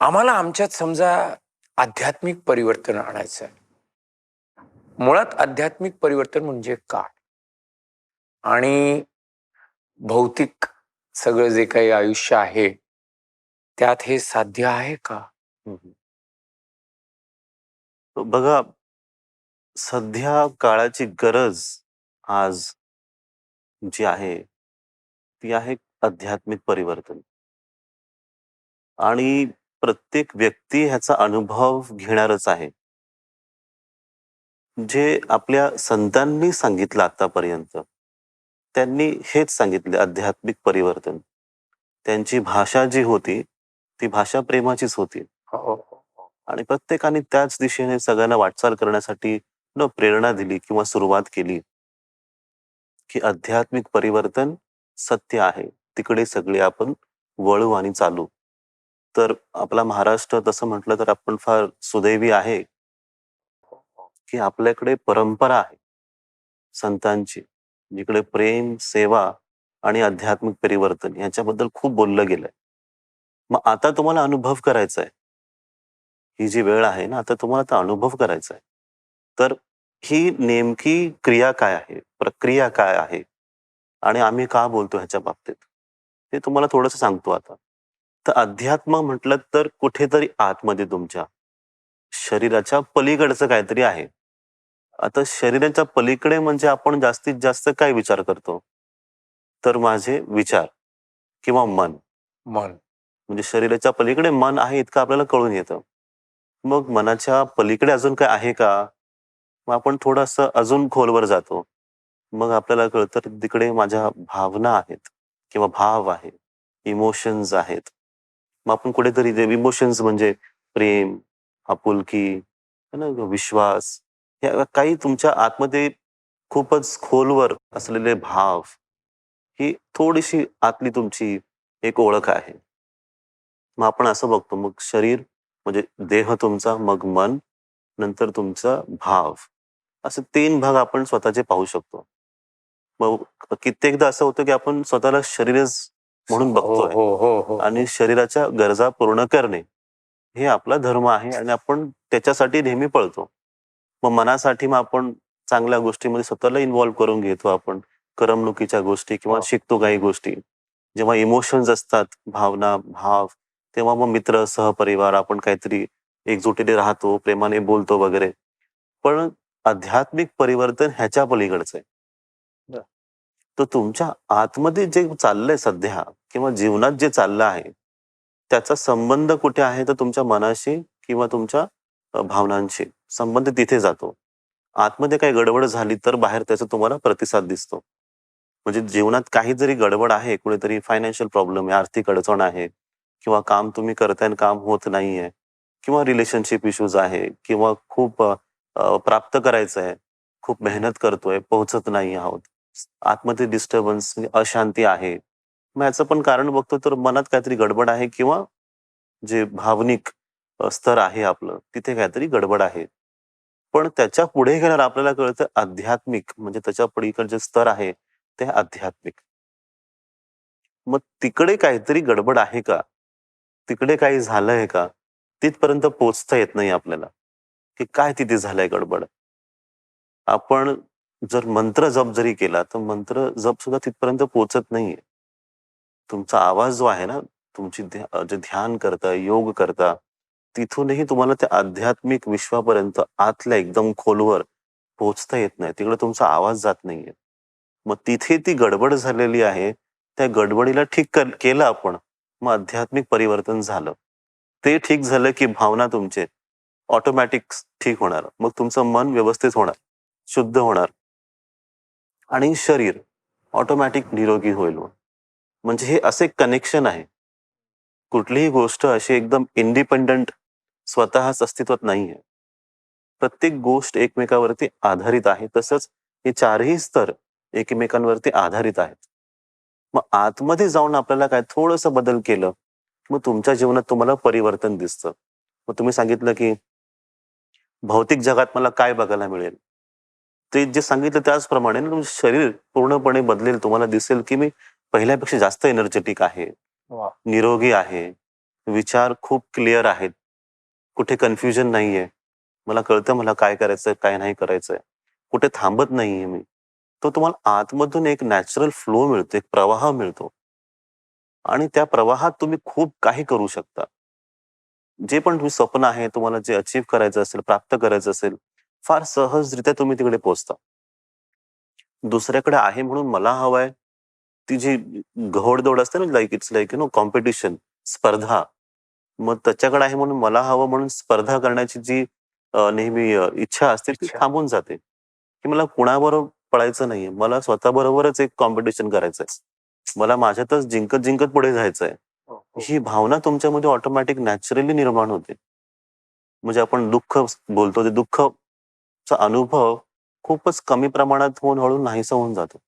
आम्हाला आमच्यात समजा आध्यात्मिक परिवर्तन आणायचं आहे. मुळात आध्यात्मिक परिवर्तन म्हणजे काय? आणि भौतिक सगळं जे काही आयुष्य आहे त्यात हे साध्य आहे का? बघा सध्या काळाची गरज आज जी आहे ती आहे आध्यात्मिक परिवर्तन. आणि प्रत्येक व्यक्ती ह्याचा अनुभव घेणारच आहे. जे आपल्या संतांनी सांगितलं आतापर्यंत त्यांनी हेच सांगितले आध्यात्मिक परिवर्तन. त्यांची भाषा जी होती ती भाषा प्रेमाचीच होती. हो, हो, हो. आणि प्रत्येकाने त्याच दिशेने सगळ्यांना वाटचाल करण्यासाठी न प्रेरणा दिली किंवा सुरुवात केली की आध्यात्मिक परिवर्तन सत्य आहे. तिकडे सगळे आपण वळू आणि चालू. तर आपला महाराष्ट्र तसं म्हटलं तर आपण फार सुदैवी आहे की आपल्याकडे परंपरा आहे संतांची जिकडे प्रेम सेवा आणि आध्यात्मिक परिवर्तन याच्याबद्दल खूप बोललं गेलंय. मग आता तुम्हाला अनुभव करायचा आहे. ही जी वेळ आहे ना आता तुम्हाला आता अनुभव करायचा आहे. तर ही नेमकी क्रिया काय आहे? प्रक्रिया काय आहे? आणि आम्ही का बोलतो ह्याच्या बाबतीत? ते तुम्हाला थोडंसं सांगतो आता. तर अध्यात्म म्हटलं तर कुठेतरी आतमध्ये तुमच्या. शरीराच्या पलीकडचं काहीतरी आहे. आता शरीराच्या पलीकडे म्हणजे आपण जास्तीत जास्त काय विचार करतो? तर माझे विचार किंवा मन. मन. म्हणजे शरीराच्या पलीकडे मन आहे इतकं आपल्याला कळून येतं. मग मनाच्या पलीकडे अजून काय आहे का? मग आपण थोडंसं अजून खोलवर जातो. मग आपल्याला कळतं तिकडे माझ्या भावना आहेत किंवा भाव आहे इमोशन्स आहेत. मग आपण कुठेतरी ते इमोशन्स म्हणजे प्रेम आपुलकी है ना विश्वास या काही तुमच्या आतमध्ये खूपच खोलवर असलेले भाव ही थोडीशी आतली तुमची एक ओळख आहे. मग आपण असं बघतो मग शरीर म्हणजे देह तुमचा मग मन नंतर तुमचा भाव. असे तीन भाग आपण स्वतःचे पाहू शकतो. मग कित्येकदा असं होतं की आपण स्वतःला शरीरच म्हणून बघतोय. हो हो हो आणि शरीराच्या गरजा पूर्ण करणे हे आपला धर्म आहे आणि आपण त्याच्यासाठी नेहमी पळतो. मग मनासाठी मग आपण चांगल्या गोष्टीमध्ये स्वतःला इन्व्हॉल्व्ह करून घेतो आपण. करमणुकीच्या गोष्टी किंवा. शिकतो काही गोष्टी. जेव्हा इमोशन्स असतात भावना भाव तेव्हा मग मित्र सहपरिवार आपण काहीतरी एकजुटीने राहतो प्रेमाने बोलतो वगैरे. पण आध्यात्मिक परिवर्तन ह्याच्या पलीकडचं आहे. तर तुमच्या आतमध्ये जे चाललंय सध्या किंवा जीवनात जे चाललं आहे त्याचा संबंध कुठे आहे तर तुमच्या मनाशी किंवा तुमच्या भावनांशी संबंध तिथे जातो. आतमध्ये काही गडबड झाली तर बाहेर त्याचा तुम्हाला प्रतिसाद दिसतो. म्हणजे जीवनात काही जरी गडबड आहे कुठेतरी फायनान्शियल प्रॉब्लेम आहे आर्थिक अडचण आहे किंवा काम तुम्ही करताय काम होत नाहीये किंवा रिलेशनशिप इश्यूज आहे किंवा खूप प्राप्त करायचं आहे खूप मेहनत करतोय पोहोचत नाही आहोत. आतमध्ये डिस्टर्बन्स अशांती आहे. मग याचं पण कारण बघतो तर मनात काहीतरी गडबड आहे किंवा जे भावनिक स्तर आहे आपलं तिथे काहीतरी गडबड आहे. पण त्याच्या पुढे गेल्यावर आपल्याला कळतं आध्यात्मिक म्हणजे त्याच्या पलीकडे जे स्तर आहे ते आध्यात्मिक. मग तिकडे काहीतरी गडबड आहे का? तिकडे काही झालंय का? तिथपर्यंत पोचता येत नाही आपल्याला. की काय तिथे झालंय गडबड? आपण जर मंत्र जप जरी केला तर मंत्र जप सुद्धा तिथपर्यंत पोचत नाहीये. तुमचा आवाज जो आहे ना तुमची ध्या- जे ध्यान करता योग करता तिथूनही तुम्हाला त्या आध्यात्मिक विश्वापर्यंत आतल्या एकदम खोलवर पोहोचता येत नाही. तिकडे तुमचा आवाज जात नाहीये. मग तिथे ती गडबड झालेली आहे. त्या गडबडीला ठीक कर- केलं आपण. मग आध्यात्मिक परिवर्तन झालं. ते ठीक झालं की भावना तुमचे ऑटोमॅटिक ठीक होणार. मग तुमचं मन व्यवस्थित होणार शुद्ध होणार. आणि शरीर ऑटोमॅटिक निरोगी होईल म्हणजे हे असे कनेक्शन आहे. कुठलीही गोष्ट अशी एकदम इंडिपेंडंट स्वतःच अस्तित्वात नाही आहे प्रत्येक गोष्ट एकमेकावरती आधारित आहे. तसंच हे चारही स्तर एकमेकांवरती आधारित आहेत. मग आतमध्ये जाऊन आपल्याला काय थोडंसं बदल केलं मग तुमच्या जीवनात तुम्हाला परिवर्तन दिसतं. मग तुम्ही सांगितलं की भौतिक जगात मला काय बघायला मिळेल? ते जे सांगितलं त्याचप्रमाणे तुमचं शरीर पूर्णपणे बदलेल तुम्हाला दिसेल की मी पहिल्यापेक्षा जास्त एनर्जेटिक आहे. निरोगी आहे. विचार खूप क्लिअर आहेत. कुठे कन्फ्युजन नाहीये. मला कळतं मला काय करायचंय काय नाही करायचंय. कुठे थांबत नाहीये मी. तो तुम्हाला आतमधून एक नॅचरल फ्लो मिळतो एक प्रवाह मिळतो. आणि त्या प्रवाहात तुम्ही खूप काही करू शकता. जे पण तुम्ही स्वप्न आहे तुम्हाला जे अचीव करायचं असेल प्राप्त करायचं असेल फार सहजरित्या तुम्ही तिकडे पोहोचता. दुसऱ्याकडे आहे म्हणून मला हवंय ती जी घोडदौड असते ना like it's like you know competition स्पर्धा मग त्याच्याकडे आहे म्हणून मला हवं म्हणून स्पर्धा करण्याची जी नेहमी इच्छा असते ती. थांबून जाते. की मला कुणाबरोबर पळायचं नाहीये. मला स्वतःबरोबरच एक कॉम्पिटिशन करायचंय. मला माझ्यातच जिंकत जिंकत पुढे जायचंय. ही भावना तुमच्यामध्ये ऑटोमॅटिक नॅचरली निर्माण होते. म्हणजे आपण दुःख बोलतो ते दुःखचा अनुभव खूपच कमी प्रमाणात होऊन हळू नाहीसा होऊन जातो.